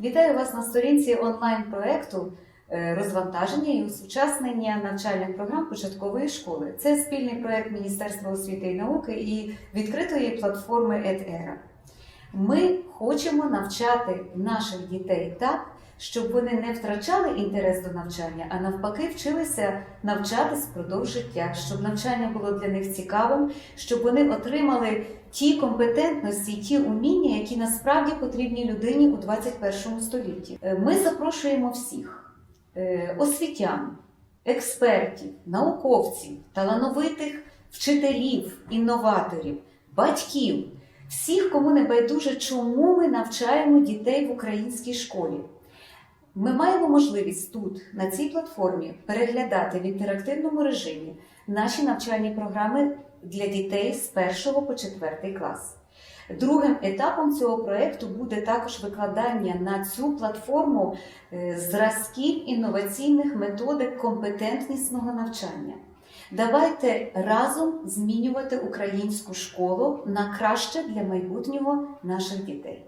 Вітаю вас на сторінці онлайн-проекту е, розвантаження і осучаснення навчальних програм початкової школи. Це спільний проект Міністерства освіти і науки і відкритої платформи EdEra. Ми хочемо навчати наших дітей так, щоб вони не втрачали інтерес до навчання, а навпаки, вчилися навчатись впродовж життя, щоб навчання було для них цікавим, щоб вони отримали ті компетентності, ті уміння, насправді потрібні людині у 21 столітті. Е, Ми запрошуємо всіх е, освітян, експертів, науковців, талановитих вчителів, інноваторів, батьків, всіх, кому не байдуже, чому ми навчаємо дітей в українській школі. Ми маємо можливість тут, на цій платформі, переглядати в інтерактивному режимі наші навчальні програми для дітей з 1 по 4 клас. Другим етапом цього проєкту буде також викладання на цю платформу е, зразків інноваційних методик компетентнісного навчання. Давайте разом змінювати українську школу на краще для майбутнього наших дітей.